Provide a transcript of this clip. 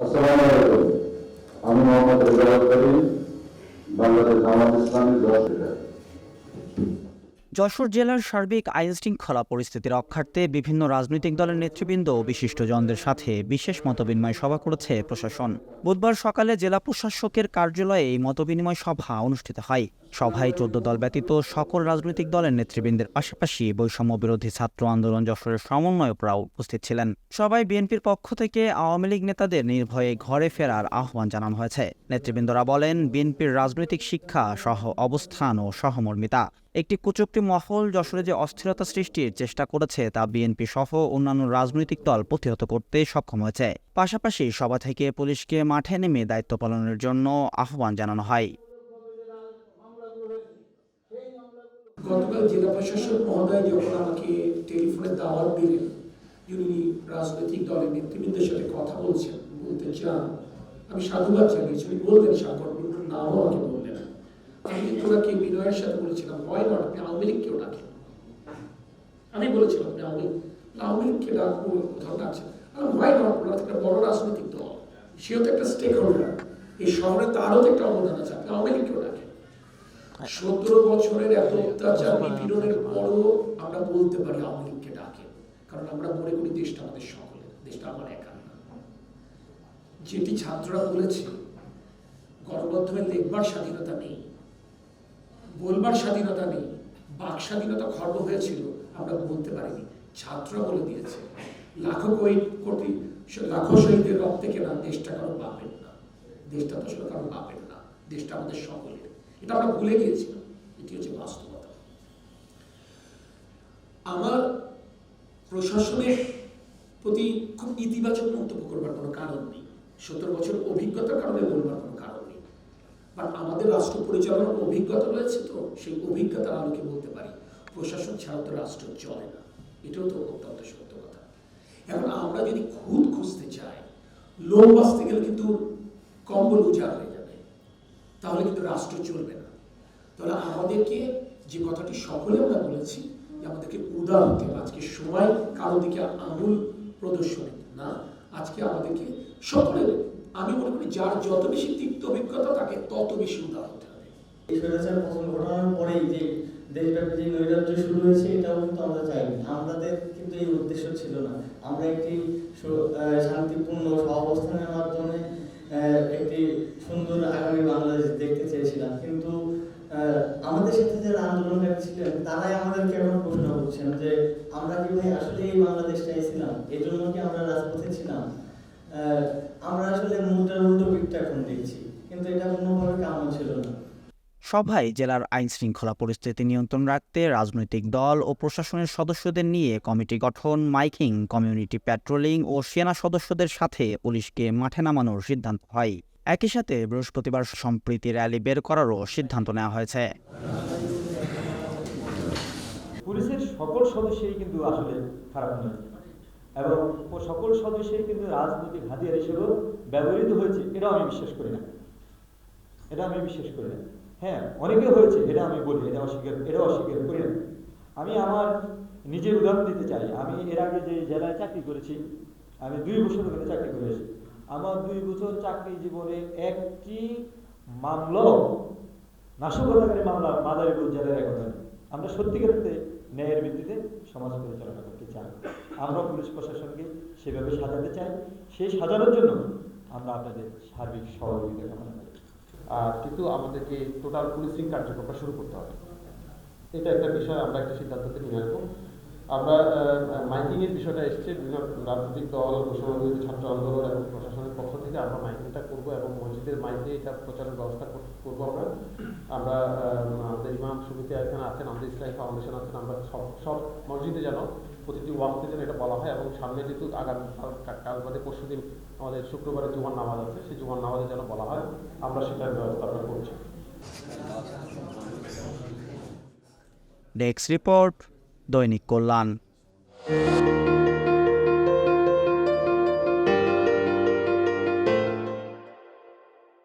আসসালামু আলাইকুম। আমি মোহাম্মদ রেজাউল করিম বাংলাদেশ জামাত ইসলামী দশ যশোর জেলার সার্বিক আইন শৃঙ্খলা পরিস্থিতি রক্ষার্থে বিভিন্ন রাজনৈতিক দলের নেতৃবৃন্দ ও বিশিষ্টজনদের সাথে বিশেষ মতবিনিময় সভা করেছে প্রশাসন। বুধবার সকালে জেলা প্রশাসকের কার্যালয়ে এই মতবিনিময় সভা অনুষ্ঠিত হয়। সভায় চোদ্দ দল ব্যতীত সকল রাজনৈতিক দলের নেতৃবৃন্দের পাশাপাশি বৈষম্য বিরোধী ছাত্র আন্দোলন যশোরের সমন্বয়করাও উপস্থিত ছিলেন। সবাই বিএনপির পক্ষ থেকে আওয়ামী লীগ নেতাদের নির্ভয়ে ঘরে ফেরার আহ্বান জানানো হয়েছে। নেতৃবৃন্দরা বলেন, বিএনপির রাজনৈতিক শিক্ষা সহ অবস্থান ও সহমর্মিতা একটি কুচক্রি মহল যশোরে যে অস্থিরতা সৃষ্টির চেষ্টা করেছে তা বিএনপি সহ অন্যান্য রাজনৈতিক দল প্রতিহত করতে সক্ষম হয়েছে। পাশাপাশি সভা থেকে পুলিশকে মাঠে নেমে দায়িত্ব পালনের জন্য আহ্বান জানানো হয়। গতকাল জেলা প্রশাসক মহোদয় যখন আমাকে টেলিফোনে দাওয়াত দিলেন যিনি রাজনৈতিক দলের নেতৃবৃন্দের সাথে কথা বলছেন, বলতে চান, আমি সাধুবাদ জানিয়েছি। উনি বলতেন কিন্তু নামও আমাকে আমি ওনাকে বিনয়ের সাথে বলেছিলাম হয় নট আওয়ামী লীগকেও ডাকেন আমি বলেছিলাম আপনি আওয়ামী আওয়ামী লীগকে ডাকবো কোথাও নট একটা বড় রাজনৈতিক দল। সেও তো একটা স্টেক হোল্ডার এই শহরে তারও তো একটা অবদান আছে, আপনি আওয়ামী লীগকেও সতেরো বছরের এত অত্যাচার নিপীড়নের পরও আমরা বলতে পারি আওয়ামী লীগকে ডাকে। কারণ আমরা মনে করি দেশটা আমাদের সকলের দেশটা আমার একার না। যেটি ছাত্ররা বলেছে, গণমাধ্যমে লেখবার স্বাধীনতা নেই। বলবার স্বাধীনতা নেই, বাক স্বাধীনতা খর্ব হয়েছিল, আমরা বলতে পারিনি। ছাত্ররা বলে দিয়েছে, লাখো কোটি কোটি লাখো শহীদের রক্তে কেনা দেশটা কারও পাবেন না। দেশটা তো আসলে কারও পাবেন না, দেশটা আমাদের সকলের। এটা আমরা ভুলে গিয়েছিলাম, এটি হচ্ছে বাস্তবতা। আমার প্রশাসনের প্রতি খুব ইতিবাচক মন্তব্য করবার কোনো কারণ নেই। সত্তর বছর অভিজ্ঞতার কারণে বলবার কোনো কারণ বাট আমাদের রাষ্ট্র পরিচালনার অভিজ্ঞতা রয়েছে তো, সেই অভিজ্ঞতার আলোকে বলতে পারি, প্রশাসন ছাড়া তো রাষ্ট্র চলে না। এটাও তো অত্যন্ত সত্য কথা। এখন আমরা যদি খুদ খুঁজতে চাই লোক বাঁচতে গেলে কিন্তু কম্বল উজাড় হয়ে যাবে, তাহলে কিন্তু রাষ্ট্র চলবে না। তাহলে আমাদেরকে যে কথাটি সকলে আমরা বলেছি, যে আমাদেরকে উদার হতে হবে, আজকে সময় কারও দিকে আঙুল প্রদর্শন না, আজকে আমাদেরকে সকলের, আমি মনে করি যার যত বেশি তিক্ত অভিজ্ঞতা তাকে তত বেশি উদার হতে হবে। ঘটানোর পরেই যে দেশব্যাপী যে নৈরাজ্য শুরু হয়েছে, এটাও কিন্তু আমরা আমাদের কিন্তু এই উদ্দেশ্য ছিল না। আমরা একটি শান্তিপূর্ণ সহাবস্থানের মাধ্যমে একটি সুন্দর আগামী বাংলাদেশ দেখতে চেয়েছিলাম। কিন্তু আমাদের সাথে যারা আন্দোলনকারী ছিলেন, তারাই আমাদেরকে এখন প্রশ্ন করছেন যে, আমরা কি ভাই আসলে এই বাংলাদেশটাই এই জন্য কি আমরা রাজপথে ছিলাম? আমরা আসলে মুদ্রার উল্টো পিঠটা এখন দেখছি। কিন্তু এটা কোনোভাবে কাম্য ছিল না সভায় জেলার আইন শৃঙ্খলা পরিস্থিতি নিয়ন্ত্রণ রাখতে রাজনৈতিক দল ও প্রশাসনের সদস্যদের নিয়ে কমিটি গঠন, মাইকিং, কমিউনিটি প্যাট্রোলিং ও সেনা সদস্যদের সাথে পুলিশকে মাঠে নামানোর সিদ্ধান্ত হয়। একই সাথে বৃহস্পতিবার সম্প্রীতি র্যালি বের করারও সিদ্ধান্ত নেওয়া হয়েছে। পুলিশের সকল সদস্যই কিন্তু আসলে খারাপ নয়। এবং সকল সদস্যই কিন্তু রাজনৈতিক হাতিয়ার হিসেবেও ব্যবহৃত হয়েছে, এটাও আমি বিশ্বাস করি না। এটা আমি বিশ্বাস করি না। হ্যাঁ অনেকে হয়েছে, এটা আমি বলি, এটা অস্বীকার এটা অস্বীকার করি না। আমি আমার নিজের উদাহরণ দিতে চাই, আমি এর আগে যে জেলায় চাকরি করেছি, আমি দুই বছর ওখানে চাকরি করেছি আমার দুই বছর চাকরি জীবনে একটি মামলা, নাশকতাকারী মামলা মাদারীপুর জেলার এখন। আমরা সত্যিকার অর্থে ন্যায়ের ভিত্তিতে সমাজ পরিচালনা করতে চাই। আমরা পুলিশ প্রশাসনকে সেভাবে সাজাতে চাই। সেই সাজানোর জন্য আমরা আপনাদের সার্বিক সহযোগিতা কামনা করি। কিন্তু আমাদেরকে টোটাল পুলিশিং কার্যক্রমটা শুরু করতে হবে। এটা একটা বিষয়, আমরা একটা সিদ্ধান্ততে নিয়ে আসব। আমরা মাইকিংয়ের বিষয়টা এসছে বিভিন্ন রাজনৈতিক দল মুসলমান ছাত্র আন্দোলন এবং প্রশাসনের পক্ষ থেকে আমরা মাইকিংটা করব এবং মসজিদের মাইকে এটা প্রচারের ব্যবস্থা করব আমরা। আমরা আমাদের ইমাম সমিতি এখানে আছেন, আমাদের ইসলামী ফাউন্ডেশন আছেন, আমরা সব সব মসজিদে যেন প্রতিটি ওয়াক্তে যেন এটা বলা হয় এবং সামনে যেহেতু আগামী কাল- বাদে পরশু দিন আমাদের শুক্রবারে জুমার নামাজ আছে, সেই জুমার নামাজে যেন বলা হয়, আমরা সেটার ব্যবস্থা আমরা করছি। ডেস্ক রিপোর্ট দৈনিক কল্যাণ।